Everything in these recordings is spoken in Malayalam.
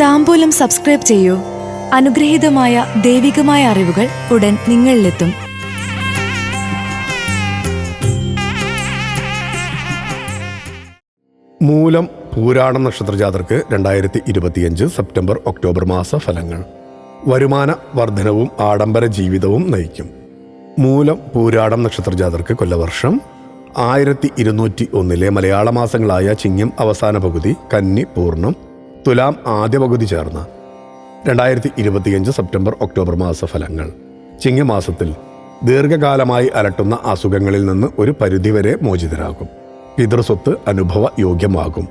താമ്പൂലം സബ്സ്ക്രൈബ് ചെയ്യൂ. അനുഗ്രഹീതമായ ദൈവികമായ അറിവുകൾ ഉടൻ നിങ്ങളിലെത്തും. മൂലം പൂരാടം നക്ഷത്രജാതർക്ക് രണ്ടായിരത്തി ഇരുപത്തിയഞ്ച് സെപ്റ്റംബർ ഒക്ടോബർ മാസ ഫലങ്ങൾ വരുമാന വർധനവും ആഡംബര ജീവിതവും നയിക്കും. മൂലം പൂരാടം നക്ഷത്രജാതർക്ക് കൊല്ലവർഷം. ആയിരത്തി ഇരുന്നൂറ്റി ഒന്നിലെ മലയാള മാസങ്ങളായ ചിങ്ങം അവസാന പകുതി കന്നി പൂർണം തുലാം ആദ്യ പകുതി ചേർന്ന് രണ്ടായിരത്തി ഇരുപത്തിയഞ്ച് സെപ്റ്റംബർ ഒക്ടോബർ മാസ ഫലങ്ങൾ ചിങ്ങമാസത്തിൽ ദീർഘകാലമായി അലട്ടുന്ന അസുഖങ്ങളിൽ നിന്ന് ഒരു പരിധിവരെ മോചിതരാകും. പിതൃസ്വത്ത് അനുഭവ യോഗ്യമാകും.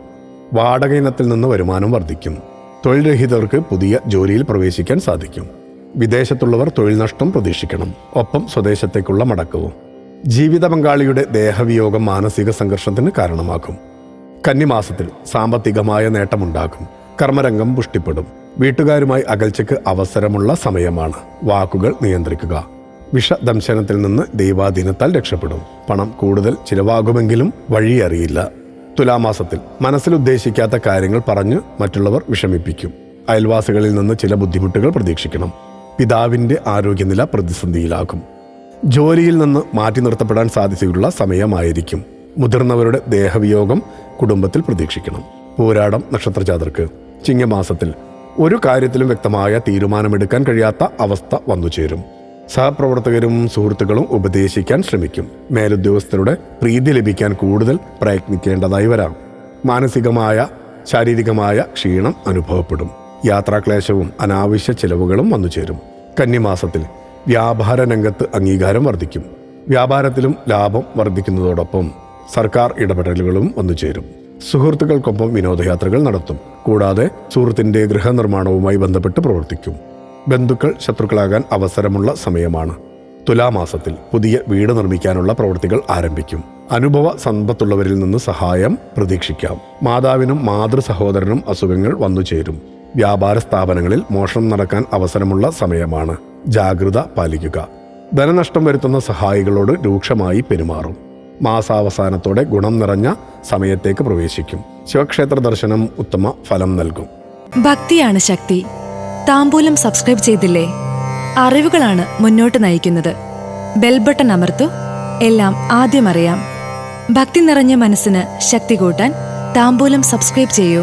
വാടക ഇനത്തിൽ നിന്ന് വരുമാനം വർദ്ധിക്കും. തൊഴിൽ രഹിതർക്ക് പുതിയ ജോലിയിൽ പ്രവേശിക്കാൻ സാധിക്കും. വിദേശത്തുള്ളവർ തൊഴിൽ നഷ്ടം പ്രതീക്ഷിക്കണം. ഒപ്പം സ്വദേശത്തേക്കുള്ള മടക്കവും. ജീവിത പങ്കാളിയുടെ ദേഹവിയോഗം മാനസിക സംഘർഷത്തിന് കാരണമാകും. കന്നിമാസത്തിൽ സാമ്പത്തികമായ നേട്ടമുണ്ടാകും. കർമ്മരംഗം പുഷ്ടിപ്പെടും. വീട്ടുകാരുമായി അകൽച്ചയ്ക്ക് അവസരമുള്ള സമയമാണ്. വാക്കുകൾ നിയന്ത്രിക്കുക. വിഷദംശനത്തിൽ നിന്ന് ദൈവാധീനത്താൽ രക്ഷപ്പെടും. പണം കൂടുതൽ ചിലവാകുമെങ്കിലും വഴിയറിയില്ല തുലാമാസത്തിൽ മനസ്സിൽ ഉദ്ദേശിക്കാത്ത കാര്യങ്ങൾ പറഞ്ഞ് മറ്റുള്ളവർ വിഷമിപ്പിക്കും. അയൽവാസികളിൽ നിന്ന് ചില ബുദ്ധിമുട്ടുകൾ പ്രതീക്ഷിക്കണം. പിതാവിന്റെ ആരോഗ്യനില പ്രതിസന്ധിയിലാകും. ജോലിയിൽ നിന്ന് മാറ്റി നിർത്തപ്പെടാൻ സാധ്യതയുള്ള സമയമായിരിക്കും. മുതിർന്നവരുടെ ദേഹവിയോഗം കുടുംബത്തിൽ പ്രതീക്ഷിക്കണം. പോരാടം നക്ഷത്രജാതർക്ക്. ചിങ്ങമാസത്തിൽ ഒരു കാര്യത്തിലും വ്യക്തമായ തീരുമാനമെടുക്കാൻ കഴിയാത്ത അവസ്ഥ വന്നു ചേരും സഹപ്രവർത്തകരും സുഹൃത്തുക്കളും ഉപദേശിക്കാൻ ശ്രമിക്കും. മേലുദ്യോഗസ്ഥരുടെ പ്രീതി ലഭിക്കാൻ കൂടുതൽ പ്രയത്നിക്കേണ്ടതായി വരാം. മാനസികമായ ശാരീരികമായ ക്ഷീണം അനുഭവപ്പെടും. യാത്രാക്ലേശവും അനാവശ്യ ചെലവുകളും വന്നുചേരും. കന്നിമാസത്തിൽ വ്യാപാര രംഗത്ത് അംഗീകാരം വർദ്ധിക്കും. വ്യാപാരത്തിലും ലാഭം വർദ്ധിക്കുന്നതോടൊപ്പം സർക്കാർ ഇടപെടലുകളും വന്നുചേരും. സുഹൃത്തുക്കൾക്കൊപ്പം വിനോദയാത്രകൾ നടത്തും. കൂടാതെ സുഹൃത്തിന്റെ ഗൃഹനിർമ്മാണവുമായി ബന്ധപ്പെട്ട് പ്രവർത്തിക്കും. ബന്ധുക്കൾ ശത്രുക്കളാകാൻ അവസരമുള്ള സമയമാണ്. തുലാമാസത്തിൽ പുതിയ വീട് നിർമ്മിക്കാനുള്ള പ്രവൃത്തികൾ ആരംഭിക്കും. അനുഭവ സമ്പത്തുള്ളവരിൽ നിന്ന് സഹായം പ്രതീക്ഷിക്കാം. മാതാവിനും മാതൃ സഹോദരനും അസുഖങ്ങൾ വന്നു ചേരും. വ്യാപാര സ്ഥാപനങ്ങളിൽ മോഷണം നടക്കാൻ അവസരമുള്ള സമയമാണ്. ജാഗ്രത പാലിക്കുക. ധനനഷ്ടം വരുത്തുന്ന സഹായികളോട് രൂക്ഷമായി പെരുമാറും. മാസാവസാനത്തോടെ ഗുണം നിറഞ്ഞ സമയത്തേക്ക് പ്രവേശിക്കും. ശിവക്ഷേത്ര ദർശനം ഉത്തമ ഫലം നൽകും. ഭക്തിയാണ് ശക്തി. താമ്പൂലം സബ്സ്ക്രൈബ് ചെയ്തില്ലേ? അറിവുകളാണ് മുന്നോട്ട് നയിക്കുന്നത്. ബെൽബട്ടൺ അമർത്തു എല്ലാം ആദ്യം അറിയാം. ഭക്തി നിറഞ്ഞ മനസ്സിന് ശക്തി കൂട്ടാൻ താമ്പൂലം സബ്സ്ക്രൈബ് ചെയ്യൂ.